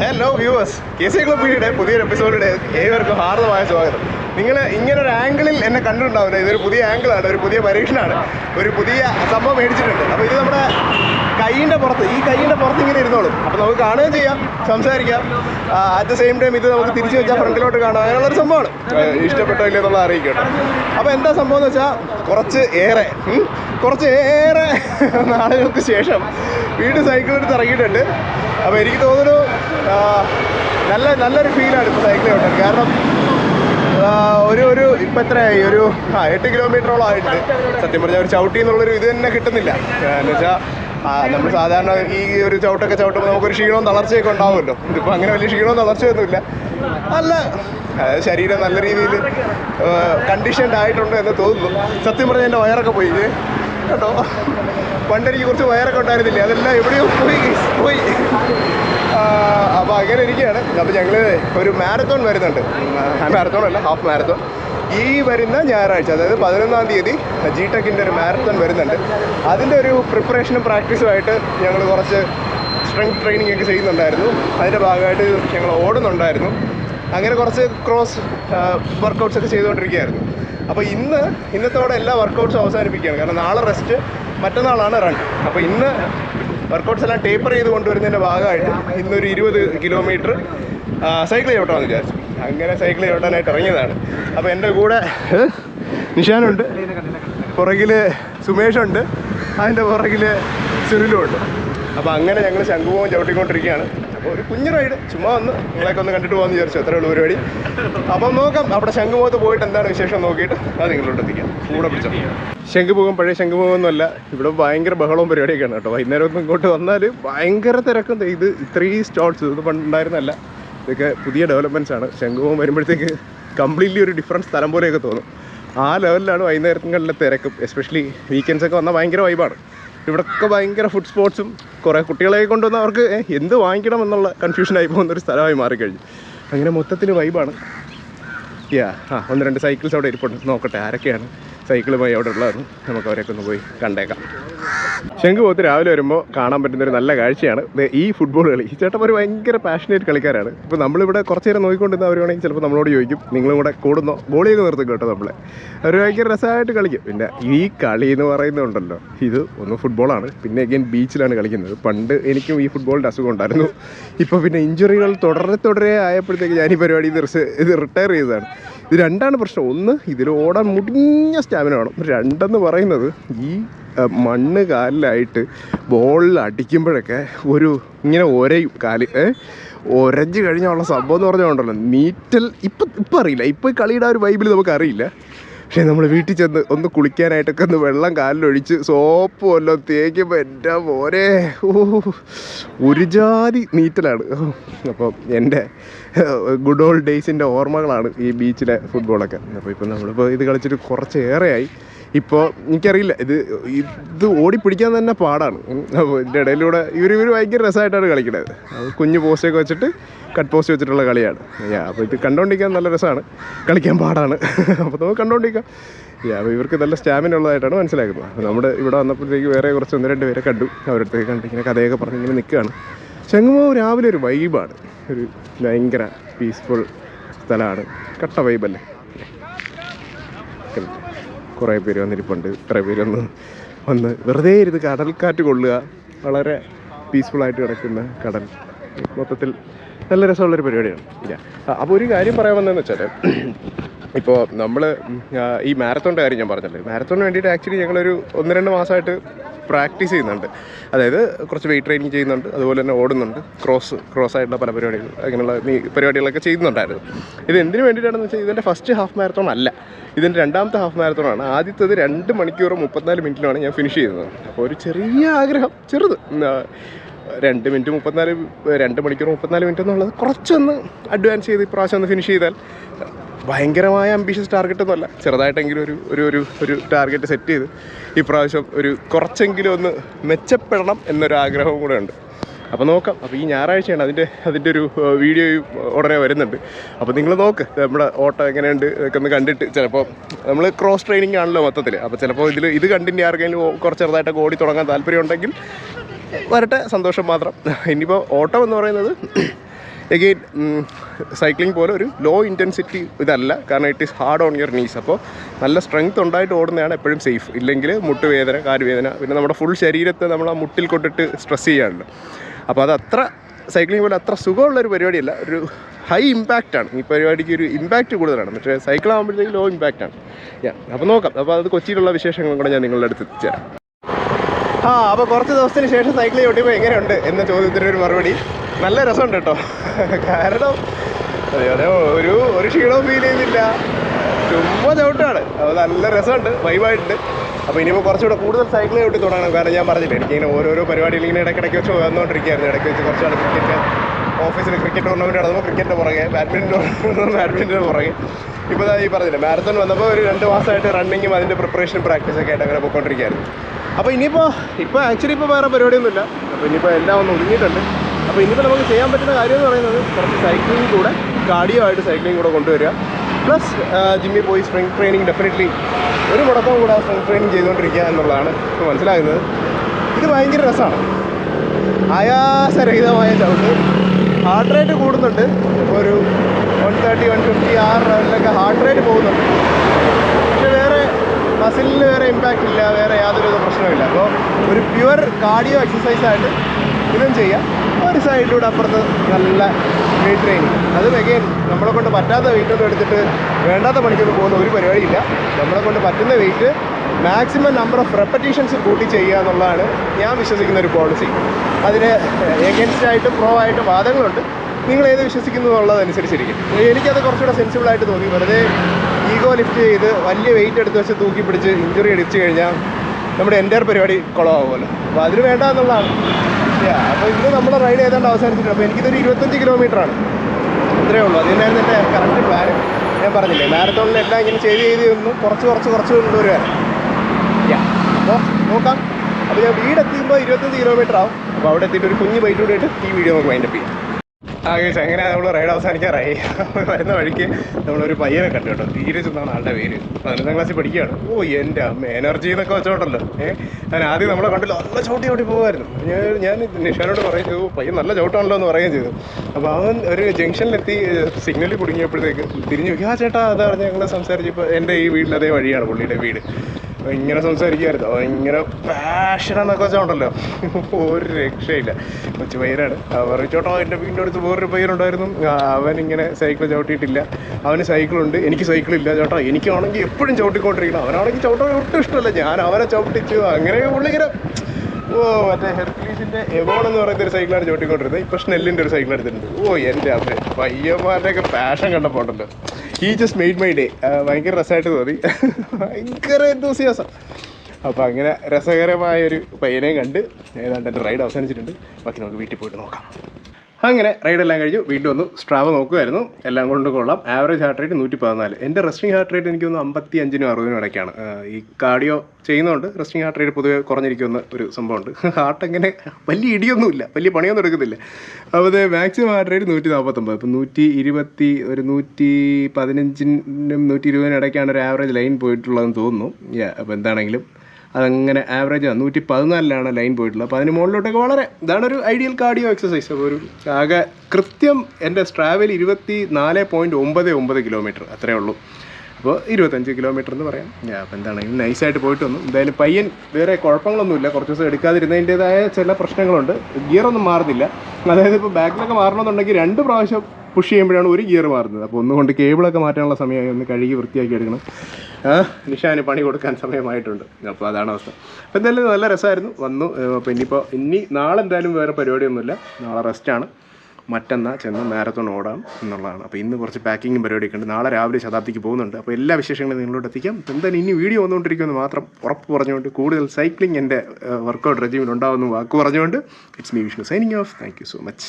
Hello viewers K C club വീഡിയുടെ പുതിയൊരു എപ്പിസോഡിയുടെ ഏവർക്കും ഹാർദമായ സ്വാഗതം. നിങ്ങൾ ഇങ്ങനെ ഒരു ആംഗിളിൽ എന്നെ കണ്ടിട്ടുണ്ടാവില്ല. ഇതൊരു പുതിയ ആംഗിളാണ് ഒരു പുതിയ പരീക്ഷണമാണ് ഒരു പുതിയ സംഭവം മേടിച്ചിട്ടുണ്ട്. അപ്പോൾ ഇത് നമ്മുടെ കൈയിന്റെ പുറത്ത് ഈ കൈയിന്റെ പുറത്ത് ഇങ്ങനെ ഇരുന്നോളും. അപ്പോൾ നമുക്ക് കാണുകയും ചെയ്യാം സംസാരിക്കാം. അറ്റ് ദ സെയിം ടൈം ഇത് നമുക്ക് തിരിച്ചു വെച്ചാൽ ഫ്രണ്ടിലോട്ട് കാണാം അങ്ങനെയുള്ളൊരു സംഭവമാണ്. ആ, ഇഷ്ടപ്പെട്ടോ ഇല്ലയോ നമ്മൾ അറിയിക്കട്ടെ. അപ്പോൾ എന്താ സംഭവം എന്ന് വെച്ചാൽ കുറച്ച് ഏറെ കുറച്ച് ഏറെ നാളുകൾക്ക് ശേഷം വീട് സൈക്കിൾ എടുത്ത് ഇറങ്ങിയിട്ടുണ്ട്. അപ്പോൾ എനിക്ക് തോന്നുന്നു നല്ല നല്ലൊരു ഫീലാണ് ഇപ്പോൾ സൈക്കിൾ കൊണ്ടത് കാരണം ഒരു ഒരു ഇപ്പം എത്രയായി? ഒരു ആ എട്ട് കിലോമീറ്ററോളം ആയിട്ടുണ്ട്. സത്യം പറഞ്ഞാൽ ഒരു ചവിട്ടി എന്നുള്ളൊരു ഇത് തന്നെ കിട്ടുന്നില്ല. എന്ന് നമ്മൾ സാധാരണ ഈ ഒരു ചവിട്ടൊക്കെ ചവിട്ടുമ്പോൾ നമുക്കൊരു ക്ഷീണവും തളർച്ചയൊക്കെ ഉണ്ടാവുമല്ലോ. ഇതിപ്പോൾ അങ്ങനെ വലിയ ക്ഷീണവും തളർച്ചയൊന്നുമില്ല. നല്ല ശരീരം നല്ല രീതിയിൽ കണ്ടീഷൻഡ് ആയിട്ടുണ്ട് എന്ന് തോന്നുന്നു. സത്യം പറഞ്ഞാൽ എന്റെ വയറൊക്കെ പോയി. കേട്ടോ പണ്ട് എനിക്ക് കുറച്ച് വയറൊക്കെ ഉണ്ടായിരുന്നില്ല? അതെല്ലാം എവിടെയോ പോയി പോയി. അപ്പോൾ അങ്ങനെ ഇരിക്കുകയാണ്. അപ്പോൾ ഞങ്ങൾ ഒരു മാരത്തോൺ വരുന്നുണ്ട്. മാരത്തോൺ അല്ല ഹാഫ് മാരത്തോൺ. ഈ വരുന്ന ഞായറാഴ്ച അതായത് പതിനൊന്നാം തീയതി ജി ടെക്കിന്റെ ഒരു മാരത്തോൺ വരുന്നുണ്ട്. അതിന്റെ ഒരു പ്രിപ്പറേഷനും പ്രാക്ടീസുമായിട്ട് ഞങ്ങൾ കുറച്ച് സ്ട്രെങ്ത് ട്രെയിനിങ് ഒക്കെ ചെയ്യുന്നുണ്ടായിരുന്നു. അതിന്റെ ഭാഗമായിട്ട് ഞങ്ങൾ ഓടുന്നുണ്ടായിരുന്നു. അങ്ങനെ കുറച്ച് ക്രോസ് വർക്കൗട്ട്സ് ഒക്കെ ചെയ്തുകൊണ്ടിരിക്കുകയായിരുന്നു. അപ്പോൾ ഇന്ന് ഇന്നത്തോടെ എല്ലാ വർക്കൗട്ട്സും അവസാനിപ്പിക്കുകയാണ്. കാരണം നാളെ റെസ്റ്റ് മറ്റന്നാളാണ് റൺ അപ്പോൾ ഇന്ന് വർക്കൗട്ട്സ് എല്ലാം ടേപ്പർ ചെയ്ത് കൊണ്ടുവരുന്നതിന്റെ ഭാഗമായിട്ട് ഇന്നൊരു ഇരുപത് കിലോമീറ്റർ സൈക്കിൾ ചവിട്ടാമെന്ന് വിചാരിച്ചു. അങ്ങനെ സൈക്കിൾ ചവിട്ടാനായിട്ട് ഇറങ്ങിയതാണ്. അപ്പോൾ എന്റെ കൂടെ നിഷാനുണ്ട്. പുറകിൽ സുമേഷുണ്ട്. അതിന്റെ പുറകിൽ സുനിലും ഉണ്ട് അപ്പോൾ അങ്ങനെ ഞങ്ങൾ ശംഖുപോകം ചവിട്ടിക്കൊണ്ടിരിക്കുകയാണ്. ഒരു കുഞ്ഞു റൈഡ് ചുമ്മാ ഒന്ന് നിങ്ങളെയൊക്കെ ഒന്ന് കണ്ടിട്ട് പോകാമെന്ന് വിചാരിച്ചു. അത്രേ പരിപാടി. അപ്പം നോക്കാം അവിടെ ശംഖുമുഖത്ത് പോയിട്ട് എന്താണ് വിശേഷം നോക്കിയിട്ട് അത് നിങ്ങളോട് എത്തിക്കാം. കൂടെ പിടിച്ചോ. ശംഖുമുഖം പഴയ ശംഖുമുഖമൊന്നുമല്ല ഇവിടെ ഭയങ്കര ബഹളവും പരിപാടിയൊക്കെയാണ് കേട്ടോ. വൈകുന്നേരം ഒന്നും ഇങ്ങോട്ട് വന്നാൽ ഭയങ്കര തിരക്കും. ഇത് ഇത്രയും സ്റ്റോൾസ് ഇത് പണ്ടുണ്ടായിരുന്നല്ല. ഇതൊക്കെ പുതിയ ഡെവലപ്മെന്റ്സ് ആണ്. ശംഖുമുഖം വരുമ്പോഴത്തേക്ക് കംപ്ലീറ്റ്ലി ഒരു ഡിഫറന്റ് സ്ഥലം പോലെയൊക്കെ തോന്നും. ആ ലെവലിലാണ് വൈകുന്നേരങ്ങളിലെ തിരക്കും. എസ്പെഷ്യലി വീക്കെൻഡ്സൊക്കെ വന്നാൽ ഭയങ്കര വൈബാണ് ഇവിടൊക്കെ ഭയങ്കര ഫുഡ് സ്പോട്ട്സും കുറേ കുട്ടികളെ കൊണ്ടുവന്ന് അവർക്ക് എന്ത് വാങ്ങിക്കണം എന്നുള്ള കൺഫ്യൂഷനായി പോകുന്ന ഒരു സ്ഥലമായി മാറിക്കഴിഞ്ഞു. അങ്ങനെ മൊത്തത്തിൽ വൈബാണ് യാ ആ ഒന്ന് രണ്ട് സൈക്കിൾസ് അവിടെ ഇരിപ്പുണ്ട്. നോക്കട്ടെ ആരൊക്കെയാണ് സൈക്കിളുമായി അവിടെ ഉള്ളതെന്ന് നമുക്ക് അവരെയൊക്കെ ഒന്ന് പോയി കണ്ടേക്കാം. ശംഖുപോത്ത് രാവിലെ വരുമ്പോൾ കാണാൻ പറ്റുന്ന ഒരു നല്ല കാഴ്ചയാണ്. ഈ ഫുട്ബോൾ കളി. ഈ ചേട്ടൻ ഒരു ഭയങ്കര പാഷനേറ്റ് കളിക്കാരാണ്. ഇപ്പോൾ നമ്മളിവിടെ കുറച്ച് നേരം നോക്കിക്കൊണ്ടിരുന്ന അവരുവാണെങ്കിൽ ചിലപ്പോൾ നമ്മളോട് ചോദിക്കും. നിങ്ങളും കൂടെ കൂടുന്നോ? ബോളിയൊക്കെ നിർത്തും കേട്ടോ നമ്മളെ. അവർ ഭയങ്കര രസമായിട്ട് കളിക്കും. പിന്നെ ഈ കളി എന്ന് പറയുന്നുണ്ടല്ലോ ഇത് ഒന്ന് ഫുട്ബോളാണ് പിന്നെ അഗൈൻ ബീച്ചിലാണ് കളിക്കുന്നത്. പണ്ട് എനിക്കും ഈ ഫുട്ബോളിന്റെ അസുഖം ഉണ്ടായിരുന്നു. ഇപ്പോൾ പിന്നെ ഇഞ്ചുറികൾ തുടരെ തുടരെ ആയപ്പോഴത്തേക്ക് ഞാൻ ഈ പരിപാടി ഇത് റിട്ടയർ ചെയ്തതാണ്. ഇത് രണ്ടാണ് പ്രശ്നം. ഒന്ന് ഇതിൽ ഓടാൻ മുടിഞ്ഞ സ്റ്റാമിന വേണം. രണ്ടെന്ന് പറയുന്നത് ഈ മണ്ണ് കാലിലായിട്ട് ബോളിൽ അടിക്കുമ്പോഴൊക്കെ ഒരു ഇങ്ങനെ ഒരയും കാൽ ഒരഞ്ച് കഴിഞ്ഞുള്ള സംഭവം എന്ന് പറഞ്ഞാൽ ഉണ്ടല്ലോ. നീറ്റൽ ഇപ്പം ഇപ്പം അറിയില്ല. ഇപ്പോൾ കളിയുടെ ആ ഒരു വൈബിൽ നമുക്ക് അറിയില്ല പക്ഷേ നമ്മൾ വീട്ടിൽ ചെന്ന് ഒന്ന് കുളിക്കാനായിട്ടൊക്കെ ഒന്ന് വെള്ളം കാലിലൊഴിച്ച് സോപ്പ് വല്ലതും തേക്കുമ്പോൾ എന്റെ മോനെ? ഓ ഒരു ജാതി നീറ്റലാണ്. അപ്പം എന്റെ ഗുഡ് ഓൾഡ് ഡേയ്സിന്റെ ഓർമ്മകളാണ് ഈ ബീച്ചിലെ ഫുട്ബോളൊക്കെ അപ്പോൾ ഇപ്പം നമ്മളിപ്പോൾ ഇത് കളിച്ചിട്ട് കുറച്ച് ഏറെയായി ഇപ്പോൾ എനിക്കറിയില്ല. ഇത് ഇത് ഓടിപ്പിടിക്കാൻ തന്നെ പാടാണ്. അപ്പോൾ ഇതിന്റെ ഇടയിലൂടെ ഇവർ ഇവർ ഭയങ്കര രസമായിട്ടാണ് കളിക്കുന്നത് അത് കുഞ്ഞു പോസ്റ്റൊക്കെ വെച്ചിട്ട് കട്ട് പോസ്റ്റ് വെച്ചിട്ടുള്ള കളിയാണ്. യാ അപ്പോൾ ഇത് കണ്ടുകൊണ്ടിരിക്കാൻ നല്ല രസമാണ്. കളിക്കാൻ പാടാണ്. അപ്പോൾ നമുക്ക് കണ്ടുകൊണ്ടിരിക്കാം യാ അപ്പോൾ ഇവർക്ക് നല്ല സ്റ്റാമിന ഉള്ളതായിട്ടാണ് മനസ്സിലാക്കുന്നത്. നമ്മുടെ ഇവിടെ വന്നപ്പോഴത്തേക്ക് വേറെ കുറച്ച് ഒന്ന് രണ്ട് പേരെ കണ്ടു. അവരുടെ കണ്ട് ഇങ്ങനെ കഥയൊക്കെ പറഞ്ഞ് ഇങ്ങനെ നിൽക്കുകയാണ്. ചെങ്ങുമോ രാവിലെ ഒരു വൈബാണ് ഒരു ഭയങ്കര പീസ്ഫുൾ സ്ഥലമാണ്. കട്ട വൈബല്ലേ കുറേ പേര് വന്നിരിപ്പുണ്ട്. ഇത്ര പേരൊന്ന് വന്ന് വെറുതെ ഇരുന്ന് കടൽക്കാറ്റ് കൊള്ളുക. വളരെ പീസ്ഫുള്ളായിട്ട് കിടക്കുന്ന കടൽ. മൊത്തത്തിൽ നല്ല രസമുള്ളൊരു പരിപാടിയാണ്. ഇല്ല. അപ്പോൾ ഒരു കാര്യം പറയാൻ വന്നതെന്ന് വെച്ചാൽ ഇപ്പോൾ നമ്മൾ ഈ മാരത്തോണിന്റെ കാര്യം ഞാൻ പറഞ്ഞല്ലോ. മാരത്തോണിന് വേണ്ടിയിട്ട് ആക്ച്വലി ഞങ്ങളൊരു ഒന്ന് രണ്ട് മാസമായിട്ട് പ്രാക്ടീസ് ചെയ്യുന്നുണ്ട്. അതായത് കുറച്ച് വെയിറ്റ് ട്രെയിനിങ് ചെയ്യുന്നുണ്ട് അതുപോലെ തന്നെ ഓടുന്നുണ്ട്. ക്രോസ് ക്രോസ് ആയിട്ടുള്ള പല പരിപാടികൾ അങ്ങനെയുള്ള പരിപാടികളൊക്കെ ചെയ്യുന്നുണ്ടായിരുന്നു. ഇത് എന്തിനു വേണ്ടിയിട്ടാണെന്ന് വെച്ചാൽ ഇതിന്റെ ഫസ്റ്റ് ഹാഫ് മാരത്തോൺ അല്ല. ഇതിന്റെ രണ്ടാമത്തെ ഹാഫ് മാരത്തോണാണ് ആദ്യത്തേത് രണ്ട് മണിക്കൂർ മുപ്പത്തിനാല് മിനിറ്റിലാണ് ഞാൻ ഫിനിഷ് ചെയ്യുന്നത്. അപ്പോൾ ഒരു ചെറിയ ആഗ്രഹം ചെറുത്. രണ്ട് മിനിറ്റ് മുപ്പത്തിനാല് രണ്ട് മണിക്കൂർ മുപ്പത്തിനാല് മിനിറ്റ് എന്നുള്ളത് കുറച്ചൊന്ന് അഡ്വാൻസ് ചെയ്ത് ഇപ്രാവശ്യം ഒന്ന് ഫിനിഷ് ചെയ്താൽ ഭയങ്കരമായ അംബീഷ്യസ് ടാർഗറ്റ് ഒന്നുമല്ല. ചെറുതായിട്ടെങ്കിലും ഒരു ഒരു ഒരു ഒരു ടാർഗറ്റ് സെറ്റ് ചെയ്ത് ഇപ്രാവശ്യം ഒരു കുറച്ചെങ്കിലും ഒന്ന് മെച്ചപ്പെടണം എന്നൊരു ആഗ്രഹവും കൂടെ ഉണ്ട്. അപ്പോൾ നോക്കാം. അപ്പോൾ ഈ ഞായറാഴ്ചയാണ് അതിന്റെ അതിന്റെ ഒരു വീഡിയോയും ഉടനെ വരുന്നുണ്ട്. അപ്പോൾ നിങ്ങൾ നോക്ക് നമ്മുടെ ഓട്ടം എങ്ങനെയുണ്ട് ഇതൊക്കെ ഒന്ന് കണ്ടിട്ട്. ചിലപ്പോൾ നമ്മൾ ക്രോസ് ട്രെയിനിങ് ആണല്ലോ മൊത്തത്തിൽ അപ്പോൾ ചിലപ്പോൾ ഇതിൽ ഇത് കണ്ടിട്ട് ആർക്കെങ്കിലും കുറച്ച് ചെറുതായിട്ടൊക്കെ ഓടി തുടങ്ങാൻ താല്പര്യം ഉണ്ടെങ്കിൽ വരട്ടെ സന്തോഷം മാത്രം. ഇനിയിപ്പോൾ ഓട്ടം എന്ന് പറയുന്നത് എഗെയിൻ സൈക്ലിംഗ് പോലെ ഒരു ലോ ഇന്റൻസിറ്റി ഇതല്ല. കാരണം it is hard on your knees അപ്പോൾ നല്ല സ്ട്രെങ്ത് ഉണ്ടായിട്ട് ഓടുന്നതാണ് എപ്പോഴും സേഫ് ഇല്ലെങ്കിൽ മുട്ടുവേദന കാലുവേദന പിന്നെ നമ്മുടെ ഫുൾ ശരീരത്തെ നമ്മൾ ആ മുട്ടിൽ കൊണ്ടിട്ട് സ്ട്രെസ് ചെയ്യാണല്ലോ അപ്പോൾ അത് അത്ര സൈക്ലിംഗ് പോലെ അത്ര സുഖമുള്ള ഒരു പരിപാടിയല്ല. ഒരു ഹൈ ഇമ്പാക്റ്റാണ് ഈ പരിപാടിക്ക് ഒരു ഇമ്പാക്റ്റ് കൂടുതലാണ്. പക്ഷേ സൈക്കിൾ ആകുമ്പോഴത്തേക്ക് ലോ ഇമ്പാക്റ്റാണ് യാ അപ്പോൾ നോക്കാം. അപ്പോൾ അത് കൊച്ചിയിലുള്ള വിശേഷങ്ങളും കൂടെ ഞാൻ നിങ്ങളുടെ അടുത്ത് എത്തിച്ചേരാം. ആ അപ്പോൾ കുറച്ച് ദിവസത്തിന് ശേഷം സൈക്കിൾ ചവിട്ടിയപ്പോൾ എങ്ങനെയുണ്ട്? എന്ന ചോദ്യത്തിനൊരു മറുപടി. നല്ല രസമുണ്ട് കേട്ടോ. കാരണം അതേപോലെ അതെ, ഒരു ഒരു ക്ഷീണവും ഫീൽ ചെയ്യുന്നില്ല. ചുമ്മാ ചവിട്ടാണ് അപ്പോൾ നല്ല രസമുണ്ട് വൈബായിട്ടുണ്ട് അപ്പോൾ ഇനിയിപ്പോൾ കുറച്ചുകൂടെ കൂടുതൽ സൈക്കിൾ ചവിട്ടി തുടങ്ങണം. കാരണം ഞാൻ പറഞ്ഞില്ല എനിക്കിങ്ങനെ ഓരോരോ പരിപാടിയിൽ ഇങ്ങനെ ഇടയ്ക്കിടയ്ക്ക് വെച്ച് വന്നുകൊണ്ടിരിക്കുകയായിരുന്നു. ഇടയ്ക്ക് വെച്ച് കുറച്ചാൾ ക്രിക്കറ്റ് ഓഫീസിൽ ക്രിക്കറ്റ് ടൂർണമെന്റ് നടന്നപ്പോൾ ക്രിക്കറ്റിന്റെ പുറകെ ബാഡ്മിന്റൺ ബാഡ്മിന്റൺ പുറകെ. ഇപ്പോൾ ഈ പറഞ്ഞില്ല മാരത്തൺ വന്നപ്പോൾ ഒരു രണ്ട് മാസമായിട്ട് റണ്ണിങ്ങും അതിന്റെ പ്രിപ്പറേഷൻ പ്രാക്ടീസൊക്കെ ആയിട്ട് അങ്ങനെ പോയിക്കൊണ്ടിരിക്കുകയായിരുന്നു. അപ്പോൾ ഇനിയിപ്പോൾ ഇപ്പോൾ ആക്ച്വലി ഇപ്പോൾ വേറെ പരിപാടിയൊന്നുമില്ല. അപ്പോൾ ഇനിയിപ്പോൾ എല്ലാം ഒന്ന് ഒതുങ്ങിയിട്ടുണ്ട്. അപ്പോൾ ഇനിയിപ്പോൾ നമുക്ക് ചെയ്യാൻ പറ്റുന്ന കാര്യം എന്ന് പറയുന്നത് കുറച്ച് സൈക്ലിംഗ് കൂടെ കാർഡിയോ ആയിട്ട് സൈക്ലിംഗ് കൂടെ കൊണ്ടുവരിക. പ്ലസ് ജിമ്മിൽ പോയി സ്ട്രെങ് ട്രെയിനിങ് ഡെഫിനറ്റ്ലി ഒരു മുടക്കം കൂടെ സ്ട്രെങ് ട്രെയിനിങ് ചെയ്തുകൊണ്ടിരിക്കുക എന്നുള്ളതാണ് ഇപ്പോൾ മനസ്സിലാകുന്നത്. ഇത് ഭയങ്കര രസമാണ്. ആയാസരഹിതമായ ചവിട്ട്. ഹാർട്ട് റേറ്റ് കൂടുന്നുണ്ട്. ഒരു വൺ തേർട്ടി വൺ ഫിഫ്റ്റി ആ ലെവലിലൊക്കെ ഹാർട്ട് റേറ്റ് പോകുന്നുണ്ട്. പക്ഷേ വേറെ മസിലിന് വേറെ ഇമ്പാക്റ്റ് ഇല്ല വേറെ യാതൊരു പ്രശ്നമില്ല അപ്പോൾ ഒരു പ്യുവർ കാർഡിയോ എക്സസൈസായിട്ട് ഇതും ചെയ്യാം. ഒരു സൈഡിലൂടെ അപ്പുറത്ത് നല്ല വെയിറ്റ് ട്രെയിനിങ് അത് വെഗെയിൻ നമ്മളെ കൊണ്ട് പറ്റാത്ത വെയിറ്റ് ഒന്നും എടുത്തിട്ട് വേണ്ടാത്ത പണിക്കൊന്നും പോകുന്ന ഒരു പരിപാടിയില്ല. നമ്മളെ കൊണ്ട് പറ്റുന്ന weight maximum number of repetitions കൂട്ടി ചെയ്യുക എന്നുള്ളതാണ് ഞാൻ വിശ്വസിക്കുന്ന ഒരു പോളിസി അതിന് എഗൻസ്റ്റ് ആയിട്ട് പ്രോ ആയിട്ട് വാദങ്ങളുണ്ട്. നിങ്ങൾ ഏത് വിശ്വസിക്കുന്നു എന്നുള്ളതനുസരിച്ചിരിക്കും. എനിക്കത് കുറച്ചുകൂടെ സെൻസിബിൾ ആയിട്ട് തോന്നി. വെറുതെ ഈഗോ ലിഫ്റ്റ് ചെയ്ത് വലിയ വെയിറ്റ് എടുത്ത് വെച്ച് തൂക്കി പിടിച്ച് ഇഞ്ചുറി അടിച്ചു കഴിഞ്ഞാൽ നമ്മുടെ എന്റെ പരിപാടി കുളമാവുമല്ലോ. അപ്പോൾ അതിന് വേണ്ട എന്നുള്ളതാണ്. അപ്പോൾ ഇന്ന് നമ്മുടെ റൈഡ് ഏതാണ്ട് അവസാനിച്ചിട്ടുണ്ട് അപ്പോൾ എനിക്കിതൊരു ഇരുപത്തഞ്ച് കിലോമീറ്ററാണ് ഇത്രയേ ഉള്ളൂ. അത് തന്നെയായിരുന്നു എന്റെ കറക്റ്റ് പ്ലാൻ ഞാൻ പറഞ്ഞില്ലേ മാരത്തോണിൽ എല്ലാം ഇങ്ങനെ ചെയ്ത് ചെയ്ത് ഒന്ന് കുറച്ച് കുറച്ച് കുറച്ച് കൊണ്ടുവരുവാണ് അപ്പോൾ നോക്കാം. അപ്പോൾ ഞാൻ വീടെത്തിയുമ്പോൾ ഇരുപത്തഞ്ച് കിലോമീറ്റർ ആവും. അപ്പോൾ അവിടെ എത്തിയിട്ട് ഒരു കുഞ്ഞ് ബൈറ്റ് കൂടെ ഈ വീഡിയോ നമുക്ക് വൈൻഡപ്പ് ചെയ്യാം. ആ കേസ് അങ്ങനെ നമ്മൾ റൈഡ് അവസാനിക്കാറായി വരുന്ന വഴിക്ക് നമ്മളൊരു പയ്യനെ കണ്ടു കേട്ടോ. ധീരജ് എന്നാണ് ആളുടെ പേര്. പതിനൊന്നാം ക്ലാസ്സിൽ പഠിക്കുകയാണ്. ഓ എന്റെ അമ്മ എനർജി എന്നൊക്കെ വെച്ചോട്ടല്ലോ ഏഹ് ഞാൻ ആദ്യം നമ്മളെ കണ്ടില്ല നല്ല ചവിട്ടി ചവിട്ടി പോകുമായിരുന്നു ഞാൻ ഞാൻ നിഷാനോട് പറയും ചെയ്തു പയ്യൻ നല്ല ചവിട്ടാണല്ലോ എന്ന് പറയുകയും ചെയ്തു. അപ്പോൾ അവൻ ഒരു ജംഗ്ഷനിലെത്തി സിഗ്നലിൽ കുടുങ്ങിയപ്പോഴത്തേക്ക് തിരിഞ്ഞു നോക്കി ആ ചേട്ടാ അതാ പറഞ്ഞ് ഞങ്ങൾ സംസാരിച്ചപ്പോൾ എന്റെ ഈ വീടിന്റെ അതേ വഴിയാണ് പുള്ളിയുടെ വീട്. ഇങ്ങനെ സംസാരിക്കുമായിരുന്നു ഭയങ്കര പാഷൻ എന്നൊക്കെ വെച്ചോണ്ടല്ലോ ഒരു രക്ഷയില്ല. കൊച്ചു പയ്യനാണ് അവർ ചോട്ടോ എന്റെ വീടിന്റെ അടുത്ത് വേറൊരു പയ്യനുണ്ടായിരുന്നു. അവൻ ഇങ്ങനെ സൈക്കിൾ ചവിട്ടിയിട്ടില്ല. അവന് സൈക്കിളുണ്ട് എനിക്ക് സൈക്കിളില്ല ചേട്ടാ. എനിക്കാണെങ്കിൽ എപ്പോഴും ചവിട്ടിക്കൊണ്ടിരിക്കണം. അവനാണെങ്കിൽ ചവിട്ടാൻ ഒട്ടും ഇഷ്ടമല്ല. ഞാൻ അവനെ ചവിട്ടിച്ചു. അങ്ങനെ പുള്ളിങ്ങനെ ഓ മറ്റേ ഹെർക്കുലീസിന്റെ എവോൺ എന്ന് പറയുന്ന ഒരു സൈക്കിളാണ് ചവിട്ടിക്കൊണ്ടിരുന്നത്. ഇപ്പൊ സ്നെല്ലിന്റെ ഒരു സൈക്കിൾ എടുത്തിട്ടുണ്ട്. ഓ എന്റെ അമ്മ. പയ്യന്മാരുടെയൊക്കെ പാഷൻ കണ്ടപ്പോൾ ഈ ജസ്റ്റ് മെയ്ഡ് മൈ ഡേ ഭയങ്കര രസമായിട്ട് തോന്നി. ഭയങ്കര എന്തോസിയാസം അപ്പോൾ അങ്ങനെ രസകരമായൊരു പയ്യനെയും കണ്ട് ഏതാണ്ട് എന്റെ റൈഡ് അവസാനിച്ചിട്ടുണ്ട്. ബാക്കി നമുക്ക് വീട്ടിൽ പോയിട്ട് നോക്കാം. അങ്ങനെ റൈഡെല്ലാം കഴിഞ്ഞു. വീണ്ടും ഒന്ന് സ്ട്രാവ് നോക്കുമായിരുന്നു എല്ലാം കൊണ്ട് കൊള്ളാം. ആവറേജ് ഹാർട്ട് റേറ്റ് നൂറ്റി പതിനാല് എന്റെ റെസ്റ്റിംഗ് ഹാർട്ട് റേറ്റ് എനിക്ക് തോന്നുന്നു അമ്പത്തി അഞ്ചിനും അറുപതിനും ഇടയ്ക്കാണ്. ഈ കാർഡിയോ ചെയ്യുന്നതുകൊണ്ട് റെസ്റ്റിംഗ് ഹാർട്ട് റേറ്റ് പൊതുവെ കുറഞ്ഞിരിക്കുന്ന ഒരു സംഭവമുണ്ട്. ഹാർട്ട് അങ്ങനെ വലിയ ഇടിയൊന്നുമില്ല. വലിയ പണിയൊന്നും എടുക്കുന്നില്ല. അപ്പോൾ അത് മാക്സിമം ഹാർട്ട് റേറ്റ് നൂറ്റി നാൽപ്പത്തൊമ്പത് ഇപ്പം നൂറ്റി ഇരുപത്തി ഒരു നൂറ്റി പതിനഞ്ചിനും നൂറ്റി ഇരുപതിനും ഇടയ്ക്കാണ് ഒരു ആവറേജ് ലൈൻ പോയിട്ടുള്ളതെന്ന് തോന്നുന്നു. അപ്പോൾ എന്താണെങ്കിലും അതങ്ങനെ ആവറേജ് നൂറ്റി പതിനാലിലാണ് ലൈൻ പോയിട്ടുള്ളത്. അപ്പോൾ അതിന് മുകളിലോട്ടൊക്കെ വളരെ ഇതാണ് ഒരു ഐഡിയൽ കാർഡിയോ എക്സസൈസ് അപ്പോൾ ഒരു ആകെ കൃത്യം എന്റെ സ്ട്രാവൽ ഇരുപത്തി നാല് പോയിന്റ് ഒമ്പത് ഒമ്പത് കിലോമീറ്റർ അത്രയേ ഉള്ളൂ. അപ്പോൾ ഇരുപത്തഞ്ച് കിലോമീറ്റർ എന്ന് പറയാം. ഞാൻ അപ്പോൾ എന്താണെങ്കിലും നൈസായിട്ട് പോയിട്ട് വന്നു. എന്തായാലും പയ്യൻ വേറെ കുഴപ്പങ്ങളൊന്നുമില്ല. കുറച്ച് ദിവസം എടുക്കാതിരുന്നതിന്റേതായ ചില പ്രശ്നങ്ങളുണ്ട്. ഗിയറൊന്നും മാറുന്നില്ല. അതായത് ഇപ്പോൾ ബാക്കിലൊക്കെ മാറണമെന്നുണ്ടെങ്കിൽ രണ്ട് പ്രാവശ്യം പുഷ് ചെയ്യുമ്പോഴാണ് ഒരു ഗിയർ മാറുന്നത്. അപ്പോൾ ഒന്നുകൊണ്ട് കേബിളൊക്കെ മാറ്റാനുള്ള സമയമായി ഒന്ന് കഴുകി വൃത്തിയാക്കി എടുക്കണം. നിഷാന് പണി കൊടുക്കാൻ സമയമായിട്ടുണ്ട്. അപ്പോൾ അതാണ് അവസ്ഥ. അപ്പോൾ എന്തായാലും നല്ല രസമായിരുന്നു. വന്നു. അപ്പോൾ ഇനിയിപ്പോൾ ഇനി നാളെ എന്തായാലും വേറെ പരിപാടിയൊന്നുമില്ല. നാളെ റെസ്റ്റാണ് മറ്റന്നാ ചെന്ന് മാരത്തോൺ ഓടാം എന്നുള്ളതാണ്. അപ്പോൾ ഇന്ന് കുറച്ച് പാക്കിങ്ങും പരിപാടിയൊക്കെ ഉണ്ട്. നാളെ രാവിലെ ശതാബ്ദിക്ക് പോകുന്നുണ്ട്. അപ്പോൾ എല്ലാ വിശേഷങ്ങളും നിങ്ങളോട് എത്തിക്കാം. എന്തായാലും ഇനി വീഡിയോ വന്നുകൊണ്ടിരിക്കുമെന്ന് മാത്രം ഉറപ്പ് പറഞ്ഞുകൊണ്ട് കൂടുതൽ സൈക്ലിംഗ് എന്റെ വർക്കൗട്ട് റെജീമിൽ ഉണ്ടാവുമെന്ന് വാക്ക് പറഞ്ഞുകൊണ്ട്. It's me Vishnu signing off thank so much